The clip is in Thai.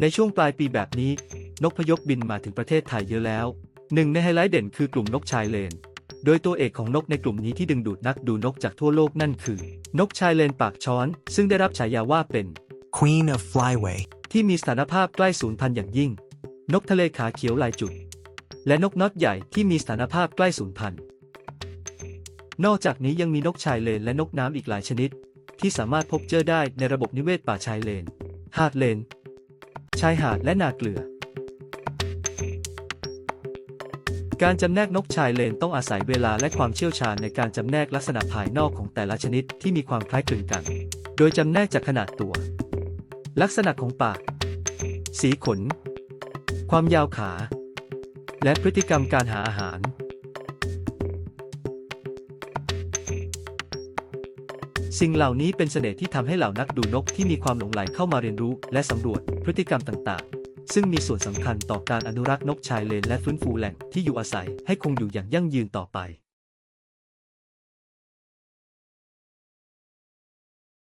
ในช่วงปลายปีแบบนี้ นกพยพบินมาถึงประเทศไทยเยอะแล้ว หนึ่งในไฮไลท์เด่นคือกลุ่มนกชายเลน โดยตัวเอกของนกในกลุ่มนี้ที่ดึงดูดนักดูนกจากทั่วโลกนั่นคือ นกชายเลนปากช้อน ซึ่งได้รับฉายาว่าเป็น Queen of Flyway. ที่มีสถานภาพใกล้สูญพันธุ์อย่างยิ่ง นกทะเลขาเขียวลายจุด และนกน็อตใหญ่ที่มีสถานภาพใกล้สูญพันธุ์ นอกจากนี้ยังมีนกชายเลนและนกน้ำอีกหลายชนิด ที่สามารถพบเจอได้ในระบบนิเวศป่าชายเลน หาดเลน ชายหาดและนาเกลือ การจำแนกนกชายเลนต้องอาศัยเวลาและความเชี่ยวชาญในการจำแนกลักษณะภายนอกของแต่ละชนิดที่มีความคล้ายคลึงกัน โดยจำแนกจากขนาดตัว ลักษณะของปาก สีขน ความยาวขา และพฤติกรรมการหาอาหาร สิ่งเหล่านี้เป็นเสน่ห์ที่ทำให้เหล่านักดูนกที่มีความหลงใหลเข้ามาเรียนรู้และสำรวจพฤติกรรมต่างๆ ซึ่งมีส่วนสำคัญต่อการอนุรักษ์นกชายเลนและฟื้นฟูแหล่งที่อยู่อาศัยให้คงอยู่อย่างยั่งยืนต่อไป